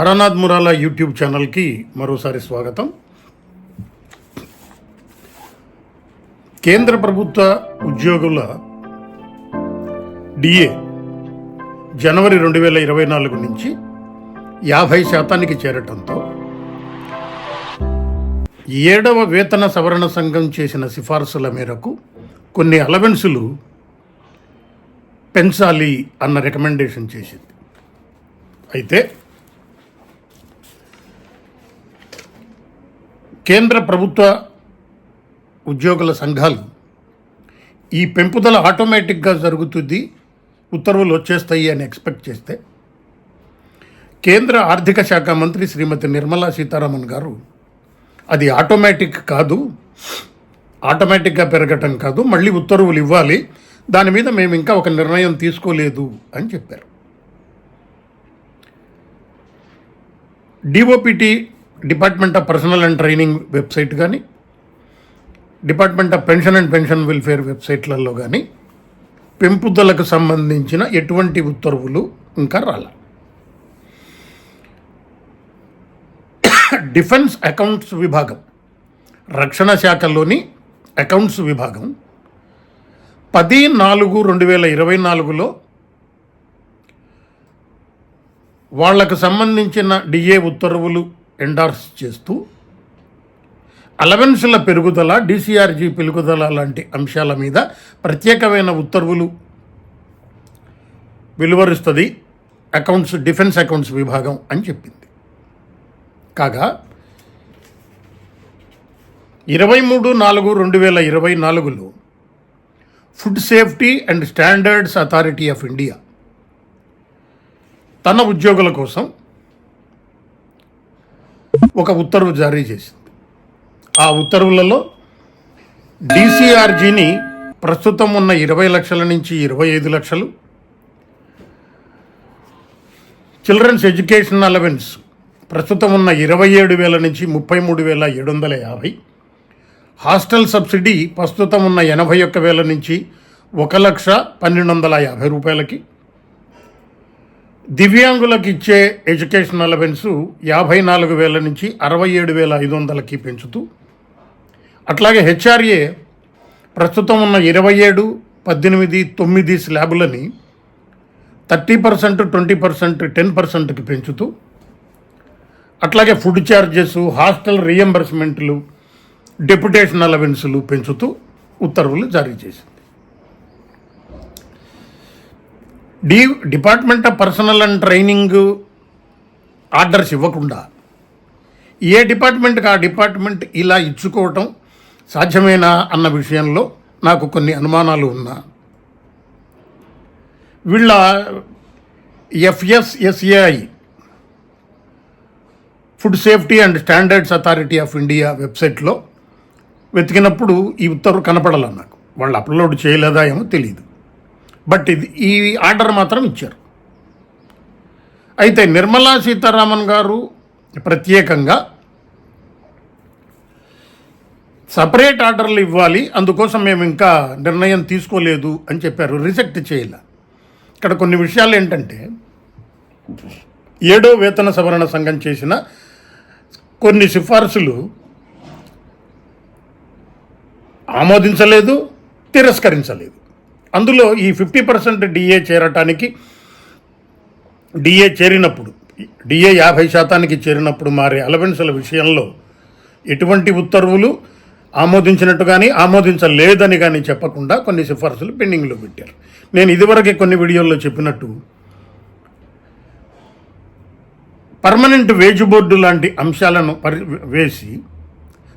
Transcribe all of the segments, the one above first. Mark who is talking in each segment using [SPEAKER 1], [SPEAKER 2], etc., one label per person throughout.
[SPEAKER 1] Taranath మురాలా YouTube ఛానల్కి మరోసారి స్వాగతం. కేంద్ర ప్రభుత్వ ఉద్యోగుల డిఏ జనవరి రెండు వేల ఇరవై నాలుగు నుంచి యాభై శాతానికి చేరటంతో ఏడవ వేతన సవరణ సంఘం చేసిన సిఫార్సుల మేరకు కొన్ని అలవెన్సులు పెంచాలి అన్న రికమెండేషన్ చేసింది. అయితే కేంద్ర ప్రభుత్వ ఉద్యోగుల సంఘాలు ఈ పెంపుదల ఆటోమేటిక్గా జరుగుతుంది ఉత్తర్వులు వచ్చేస్తాయి అని ఎక్స్పెక్ట్ చేస్తే. కేంద్ర ఆర్థిక శాఖ మంత్రి శ్రీమతి నిర్మలా సీతారామన్ గారు అది ఆటోమేటిక్ కాదు ఆటోమేటిక్గా పెరగటం కాదు మళ్ళీ ఉత్తర్వులు ఇవ్వాలి దాని మీద మేము ఇంకా ఒక నిర్ణయం తీసుకోలేదు అని చెప్పారు. DOPT department of personnel and training website కానీ department of pension and pension welfare వెబ్సైట్లలో కానీ పెంపుదలకు సంబంధించిన ఎటువంటి ఉత్తర్వులు ఇంకా రాల. డిఫెన్స్ అకౌంట్స్ విభాగం రక్షణ శాఖలోని అకౌంట్స్ విభాగం పది నాలుగు రెండు వేల ఇరవై నాలుగులో వాళ్ళకు సంబంధించిన డిఏ ఉత్తర్వులు ఎండార్స్ చేస్తూ అలవెన్స్ల పెరుగుదల డిసిఆర్జీ పెరుగుదల లాంటి అంశాల మీద ప్రత్యేకమైన ఉత్తర్వులు వెలువరుస్తుంది అకౌంట్స్ డిఫెన్స్ అకౌంట్స్ విభాగం అని చెప్పింది. కాగా ఇరవై మూడు నాలుగు రెండు వేల ఇరవై నాలుగులో food safety and standards authority of India తన ఉద్యోగుల కోసం ఒక ఉత్తర్వు జారీ చేసింది. ఆ ఉత్తర్వులలో డిసిఆర్జీని ప్రస్తుతం ఉన్న ఇరవై లక్షల నుంచి ఇరవై ఐదు లక్షలు చిల్డ్రన్స్ ఎడ్యుకేషన్ అలవెన్స్ ప్రస్తుతం ఉన్న ఇరవై ఏడు వేల నుంచి ముప్పై మూడు వేల ఏడు వందల యాభై హాస్టల్ సబ్సిడీ ప్రస్తుతం ఉన్న ఎనభై ఒక్క వేల నుంచి ఒక లక్ష పన్నెండు వందల యాభై రూపాయలకి దివ్యాంగులకు ఇచ్చే ఎడ్యుకేషన్ అలవెన్స్ యాభై నాలుగు వేల నుంచి అరవై ఏడు వేల ఐదు వందలకి పెంచుతూ అట్లాగే హెచ్ఆర్ఏ ప్రస్తుతం ఉన్న ఇరవై ఏడు పద్దెనిమిది తొమ్మిది స్లాబులని thirty percent twenty percent ten పర్సెంట్కి పెంచుతూ అట్లాగే ఫుడ్ ఛార్జెస్ హాస్టల్ రియంబర్స్మెంట్లు డెప్యుటేషన్ అలవెన్సులు పెంచుతూ ఉత్తర్వులు జారీ చేసింది. D department of personnel and training orders ఇవ్వకుండా ఏ డిపార్ట్మెంట్కి ఆ డిపార్ట్మెంట్ ఇలా ఇచ్చుకోవటం సాధ్యమేనా అన్న విషయంలో నాకు కొన్ని అనుమానాలు ఉన్నా. వీళ్ళ FSSAI food safety and standards authority of India వెబ్సైట్లో వెతికినప్పుడు ఈ ఉత్తర్వు కనపడాల నాకు. వాళ్ళు అప్లోడ్ చేయలేదా ఏమో తెలియదు బట్ ఇది ఈ ఆర్డర్ మాత్రం ఇచ్చారు. అయితే నిర్మలా సీతారామన్ గారు ప్రత్యేకంగా సపరేట్ ఆర్డర్లు ఇవ్వాలి అందుకోసం మేము ఇంకా నిర్ణయం తీసుకోలేదు అని చెప్పారు. రిజెక్ట్ చేయాల. ఇక్కడ కొన్ని విషయాలు ఏంటంటే ఏడో వేతన సవరణ సంఘం చేసిన కొన్ని సిఫార్సులు ఆమోదించలేదు తిరస్కరించలేదు. అందులో ఈ ఫిఫ్టీ పర్సెంట్ డిఏ చేరటానికి డిఏ చేరినప్పుడు డిఏ యాభై శాతానికి చేరినప్పుడు మారే అలవెన్సుల విషయంలో ఎటువంటి ఉత్తర్వులు ఆమోదించినట్టు కానీ ఆమోదించలేదని కానీ చెప్పకుండా కొన్ని సిఫార్సులు పెండింగ్లో పెట్టారు. నేను ఇదివరకే కొన్ని వీడియోల్లో చెప్పినట్టు పర్మనెంట్ వేజ్ బోర్డు లాంటి అంశాలను పరి వేసి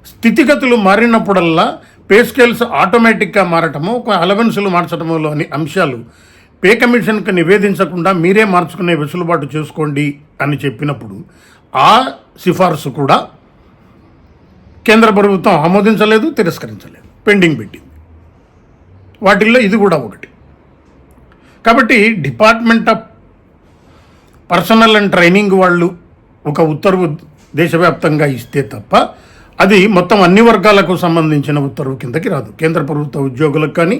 [SPEAKER 1] స్థితిగతులు మారినప్పుడల్లా పే స్కేల్స్ ఆటోమేటిక్గా మారటము ఒక అలవెన్సులు మార్చటములోని అంశాలు. పే కమిషన్కి నివేదించకుండా మీరే మార్చుకునే వెసులుబాటు చేసుకోండి అని చెప్పినప్పుడు ఆ సిఫార్సు కూడా కేంద్ర ప్రభుత్వం ఆమోదించలేదు తిరస్కరించలేదు. పెండింగ్ పెట్టింది. వాటిల్లో ఇది కూడా ఒకటి. కాబట్టి department of personnel and training వాళ్ళు ఒక ఉత్తర్వు దేశవ్యాప్తంగా ఇస్తే తప్ప అది మొత్తం అన్ని వర్గాలకు సంబంధించిన ఉత్తర్వు కిందకి రాదు. కేంద్ర ప్రభుత్వ ఉద్యోగులకు కానీ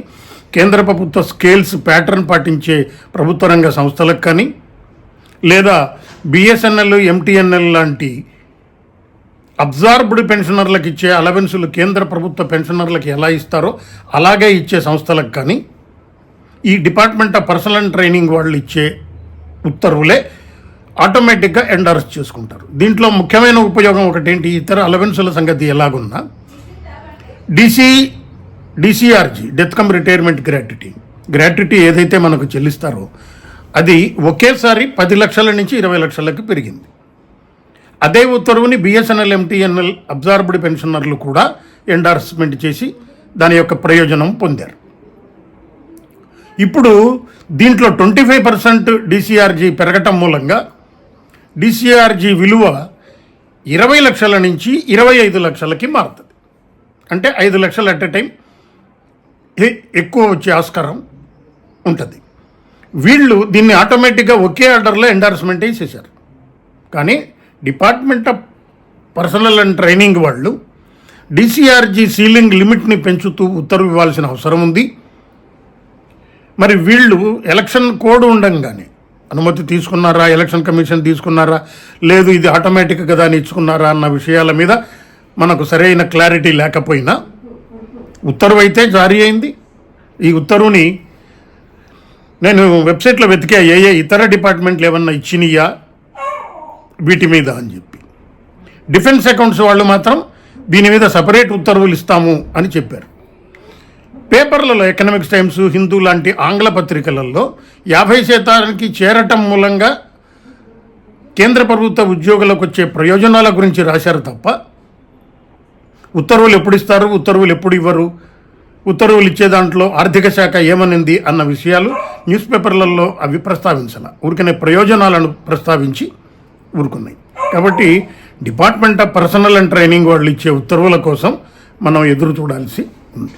[SPEAKER 1] కేంద్ర ప్రభుత్వ స్కేల్స్ ప్యాటర్న్ పాటించే ప్రభుత్వ రంగ సంస్థలకు కానీ లేదా బిఎస్ఎన్ఎల్ ఎంటీఎన్ఎల్ లాంటి అబ్జార్బ్డ్ పెన్షనర్లకు ఇచ్చే అలవెన్సులు కేంద్ర ప్రభుత్వ పెన్షనర్లకు ఎలా ఇస్తారో అలాగే ఇచ్చే సంస్థలకు కానీ ఈ department of personnel and training వాళ్ళు ఇచ్చే ఉత్తర్వులే ఆటోమేటిక్గా ఎండార్స్ చేసుకుంటారు. దీంట్లో ముఖ్యమైన ఉపయోగం ఒకటేంటి? ఇతర అలవెన్సుల సంగతి ఎలాగున్నా DC DCRG death cum retirement gratuity gratuity ఏదైతే మనకు చెల్లిస్తారో అది ఒకేసారి పది లక్షల నుంచి ఇరవై లక్షలకు పెరిగింది. అదే ఉత్తర్వుని బిఎస్ఎన్ఎల్ ఎంటీఎన్ఎల్ అబ్జార్బ్డ్ పెన్షనర్లు కూడా ఎండార్స్మెంట్ చేసి దాని యొక్క ప్రయోజనం పొందారు. ఇప్పుడు దీంట్లో ట్వంటీ ఫైవ్ పర్సెంట్ డిసిఆర్జీ పెరగటం మూలంగా డిసిఆర్జీ విలువ ఇరవై లక్షల నుంచి ఇరవై ఐదు లక్షలకి మారుతుంది. అంటే ఐదు లక్షలు అట్ ఎ టైం ఎక్కువ వచ్చే ఆస్కారం ఉంటుంది. వీళ్ళు దీన్ని ఆటోమేటిక్గా ఒకే ఆర్డర్లో ఎండార్స్మెంట్ చేశారు. కానీ department of personnel and training వాళ్ళు డిసిఆర్జీ సీలింగ్ లిమిట్ని పెంచుతూ ఉత్తర్వు ఇవ్వాల్సిన అవసరం ఉంది. మరి వీళ్ళు ఎలక్షన్ కోడ్ ఉండంగానే అనుమతి తీసుకున్నారా? ఎలక్షన్ కమిషన్ తీసుకున్నారా? లేదు ఇది ఆటోమేటిక్ కదా అని ఇచ్చుకున్నారా అన్న విషయాల మీద మనకు సరైన క్లారిటీ లేకపోయినా ఉత్తర్వు అయితే జారీ అయింది. ఈ ఉత్తర్వుని నేను వెబ్సైట్లో వెతికా ఏ ఏ ఇతర డిపార్ట్మెంట్లు ఏమన్నా ఇచ్చినయా? వీటి మీద అని చెప్పి. డిఫెన్స్ అకౌంట్స్ వాళ్ళు మాత్రం దీని మీద సపరేట్ ఉత్తర్వులు ఇస్తాము అని చెప్పారు. పేపర్లలో ఎకనామిక్స్ టైమ్స్ హిందూ లాంటి ఆంగ్ల పత్రికలలో యాభై శాతానికి చేరటం మూలంగా కేంద్ర ప్రభుత్వ ఉద్యోగులకు వచ్చే ప్రయోజనాల గురించి రాశారు తప్ప ఉత్తర్వులు ఎప్పుడు ఇస్తారు ఉత్తర్వులు ఎప్పుడు ఇవ్వరు ఉత్తర్వులు ఇచ్చే దాంట్లో ఆర్థిక శాఖ ఏమనింది అన్న విషయాలు న్యూస్ పేపర్లలో అవి ప్రస్తావించాల ఊరికనే ప్రయోజనాలను ప్రస్తావించి ఊరుకున్నాయి. కాబట్టి department of personnel and training వాళ్ళు ఇచ్చే ఉత్తర్వుల కోసం మనం ఎదురు చూడాల్సి ఉంది.